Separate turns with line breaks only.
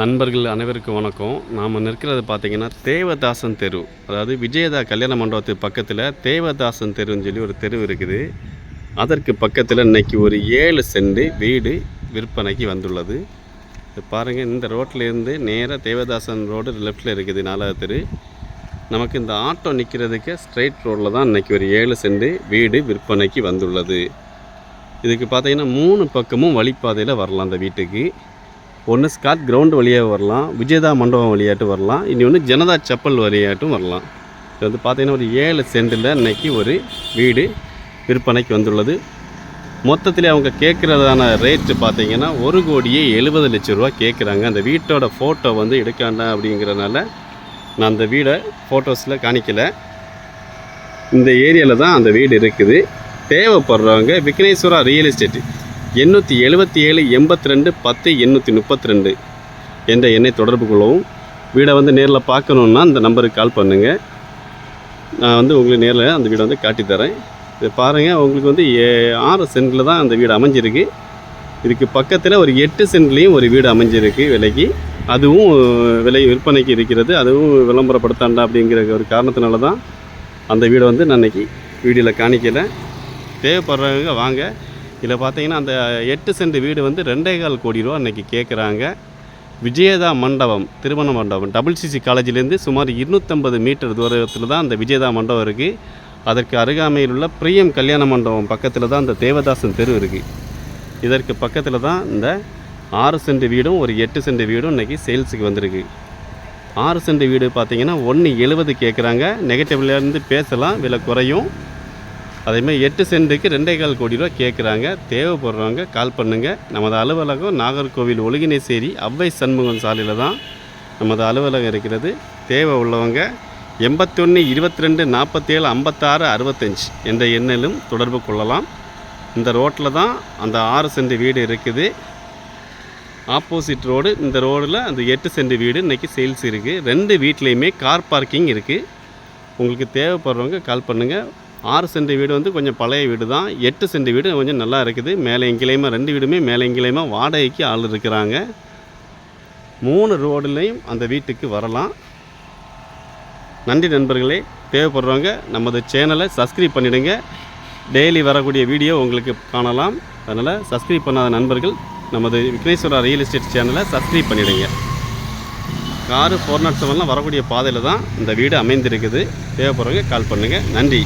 நண்பர்கள் அனைவருக்கும் வணக்கம். நாம் நிற்கிறது பார்த்தீங்கன்னா தேவதாசன் தெரு. அதாவது விஜயதா கல்யாண மண்டபத்துக்கு பக்கத்தில் தேவதாசன் தெருன்னு சொல்லி ஒரு தெரு இருக்குது. அதற்கு பக்கத்தில் இன்னைக்கு ஒரு ஏழு சென்ட் வீடு விற்பனைக்கு வந்துள்ளது. இது பாருங்கள் இந்த ரோட்டில் இருந்து நேராக தேவதாசன் ரோடு லெஃப்டில் இருக்குது நாலாவது தெரு. நமக்கு இந்த ஆட்டோ நிற்கிறதுக்கு ஸ்ட்ரைட் ரோட்டில் தான் இன்றைக்கி ஒரு ஏழு சென்ட் வீடு விற்பனைக்கு வந்துள்ளது. இதுக்கு பார்த்திங்கன்னா மூணு பக்கமும் வழிப்பாதையில் வரலாம் அந்த வீட்டுக்கு. ஒன்று ஸ்காட் கிரவுண்டு வழியாக வரலாம் விஜயதா மண்டபம் வழியாட்டும் வரலாம் இன்னொன்று ஜனதா செப்பல் வழியாட்டும் வரலாம். இது வந்து பார்த்திங்கன்னா ஒரு ஏழு சென்டில் இன்றைக்கி ஒரு வீடு விற்பனைக்கு வந்துள்ளது. மொத்தத்தில் அவங்க கேட்குறதான ரேட்டு பார்த்திங்கன்னா ஒரு கோடியே எழுபது லட்ச ரூபா கேட்குறாங்க அந்த வீட்டோட ஃபோட்டோ வந்து எடுக்காண்டா அப்படிங்கிறனால நான் அந்த வீடை ஃபோட்டோஸில் காணிக்கலை. இந்த ஏரியாவில் தான் அந்த வீடு இருக்குது. தேவைப்படுறவங்க விக்னேஸ்வரா ரியல் எஸ்டேட் எண்ணூற்றி எழுபத்தி ஏழு எண்பத்தி ரெண்டு பத்து எண்ணூற்றி முப்பத்தி ரெண்டு என்ற எண்ணை தொடர்பு கொள்ளவும். வீடை வந்து நேரில் பார்க்கணுன்னா இந்த நம்பருக்கு கால் பண்ணுங்கள் நான் வந்து உங்களுக்கு நேரில் அந்த வீடை வந்து காட்டித்தரேன் இதை பாருங்கள் உங்களுக்கு வந்து ஏ- ஆறு சென்டில் தான் அந்த வீடு அமைஞ்சிருக்கு. இதுக்கு பக்கத்தில் ஒரு எட்டு சென்ட்லேயும் ஒரு வீடு அமைஞ்சிருக்கு விலைக்கு. அதுவும் விலை விற்பனைக்கு இருக்கிறது. அதுவும் விளம்பரப்படுத்தாண்டா அப்படிங்கிற ஒரு காரணத்தினால தான் அந்த வீடை வந்து நான் அன்றைக்கி வீடியோவில் காணிக்கலை. தேவைப்படுறவங்க வாங்க. இதில் பார்த்தீங்கன்னா அந்த எட்டு சென்ட் வீடு வந்து ரெண்டே கால் கோடி ரூபா இன்றைக்கி கேட்குறாங்க. விஜயதா மண்டபம் திருமண மண்டபம் டபுள் சிசி காலேஜிலேருந்து சுமார் இருநூற்றம்பது மீட்டர் தூரத்தில் தான் அந்த விஜயதா மண்டபம் இருக்குது அதற்கு அருகாமையில் உள்ள பிரியம் கல்யாண மண்டபம் பக்கத்தில் தான் அந்த தேவதாசன் தெரு இருக்குது இதற்கு பக்கத்தில் தான் இந்த ஆறு சென்ட் வீடும் ஒரு எட்டு சென்ட் வீடும் இன்றைக்கி சேல்ஸுக்கு வந்திருக்கு. ஆறு சென்ட் வீடு பார்த்திங்கன்னா ஒன்று எழுபது கேட்குறாங்க. நெகட்டிவ்லேருந்து பேசலாம் விலை குறையும். அதேமாதிரி எட்டு சென்ட்டுக்கு ரெண்டே கால் கோடி ரூபா கேட்குறாங்க. தேவைப்படுறவங்க கால் பண்ணுங்கள் நமது அலுவலகம் நாகர்கோவில் ஒழுகினேசேரி அவ்வை சண்முகம் சாலையில் தான் நமது அலுவலகம் இருக்கிறது. தேவை உள்ளவங்க எண்பத்தொன்று இருபத்தி ரெண்டு நாற்பத்தேழு ஐம்பத்தாறு அறுபத்தஞ்சு என்ற எண்ணிலும் தொடர்பு கொள்ளலாம். இந்த ரோட்டில் தான் அந்த ஆறு சென்ட் வீடு இருக்குது. ஆப்போசிட் ரோடு இந்த ரோடில் அந்த எட்டு சென்ட் வீடு இன்றைக்கி சேல்ஸ் இருக்குது ரெண்டு வீட்லேயுமே கார் பார்க்கிங் இருக்குது உங்களுக்கு தேவைப்படுறவங்க கால் பண்ணுங்கள் ஆறு சென்ட் வீடு வந்து கொஞ்சம் பழைய வீடு தான் எட்டு சென்ட் வீடு கொஞ்சம் நல்லா இருக்குது. மேலே எங்கிலேயுமா ரெண்டு வீடுமே மேலே எங்கிலேயுமா வாடகைக்கு ஆள் இருக்கிறாங்க. மூணு ரோடுலேயும் அந்த வீட்டுக்கு வரலாம். நன்றி நண்பர்களே தேவைப்படுறவங்க நமது சேனலை சப்ஸ்கிரைப் பண்ணிவிடுங்க டெய்லி வரக்கூடிய வீடியோ உங்களுக்கு காணலாம். அதனால் சப்ஸ்கிரைப் பண்ணாத நண்பர்கள் நமது விக்னேஸ்வரா ரியல் எஸ்டேட் சேனலை சப்ஸ்கிரைப் பண்ணிடுங்க. காரு ஃபோர் நாட் செவன்லாம் வரக்கூடிய பாதையில் தான் இந்த வீடு அமைந்திருக்குது. தேவைப்படுறவங்க கால் பண்ணுங்கள் நன்றி.